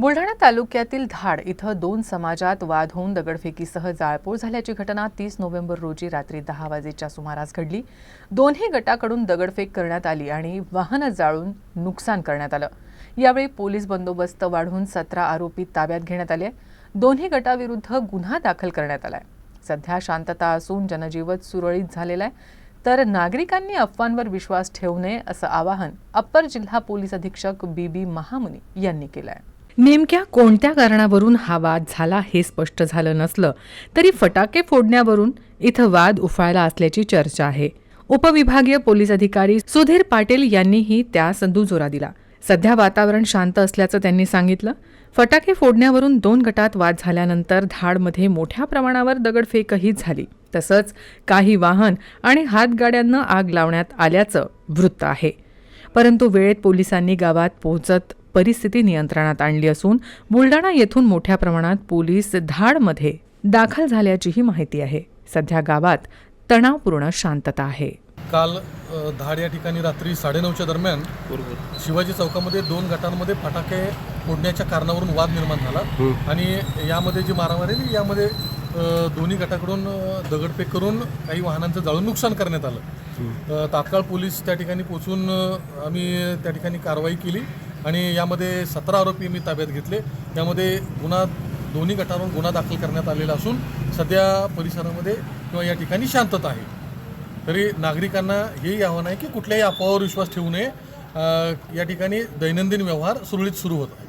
बुलढाणा तालुक्यातील धाड इथं दोन समाजात वाद होऊन दगडफेकीसह जाळपोळ झाल्याची घटना तीस नोव्हेंबर रोजी रात्री दहा वाजेच्या सुमारास घडली. दोन्ही गटाकडून दगडफेक करण्यात आली आणि वाहनं जाळून नुकसान करण्यात आलं. यावेळी पोलीस बंदोबस्त वाढवून सतरा आरोपी ताब्यात घेण्यात आले. दोन्ही गटाविरुद्ध गुन्हा दाखल करण्यात आलाय. सध्या शांतता असून जनजीवन सुरळीत झालेलं आहे. तर नागरिकांनी अफवांवर विश्वास ठेवू नये असं आवाहन अप्पर जिल्हा पोलीस अधीक्षक बी बी महामुनी यांनी केलं आहे नेमक्या कोणत्या कारणावरून हा वाद झाला हे स्पष्ट झालं नसलं तरी फटाके फोडण्यावरून इथं वाद उफाळला असल्याची चर्चा आहे. उपविभागीय पोलीस अधिकारी सुधीर पाटील यांनीही त्यास दुजोरा दिला. सध्या वातावरण शांत असल्याचं त्यांनी सांगितलं. फटाके फोडण्यावरून दोन गटात वाद झाल्यानंतर धाडमध्ये मोठ्या प्रमाणावर दगडफेकही झाली. तसंच काही वाहन आणि हातगाड्यांना आग लावण्यात आल्याचं वृत्त आहे. परंतु वेळेत पोलिसांनी गावात पोहोचत परिस्थिती नियंत्रणात आणली असून बुलडाणा येथून मोठ्या प्रमाणात पोलीस धाडमध्ये दाखल झाल्याचीही माहिती आहे. सध्या गावात तणावपूर्ण शांतता आहे. काल धाड या ठिकाणी रात्री साडेनऊच्या दरम्यान शिवाजी चौकामध्ये दोन गटांमध्ये फटाके फोडण्याच्या कारणावरून वाद निर्माण झाला. आणि यामध्ये जी मारामारी झाली, यामध्ये दोन्ही गटाकडून दगडफेक करून काही वाहनांचं जाळून नुकसान करण्यात आलं. तात्काळ पोलीस त्या ठिकाणी पोचून आम्ही त्या ठिकाणी कारवाई केली. आणि यामध्ये सतरा आरोपी मी ताब्यात घेतले. यामध्ये गुन्हा दोन्ही गटावरून गुन्हा दाखल करण्यात आलेला असून सध्या परिसरामध्ये किंवा या ठिकाणी शांतता आहे. तरी नागरिकांना हेही आव्हान आहे की कुठल्याही अफवावर विश्वास ठेवू नये. या ठिकाणी दैनंदिन व्यवहार सुरळीत सुरू होत आहे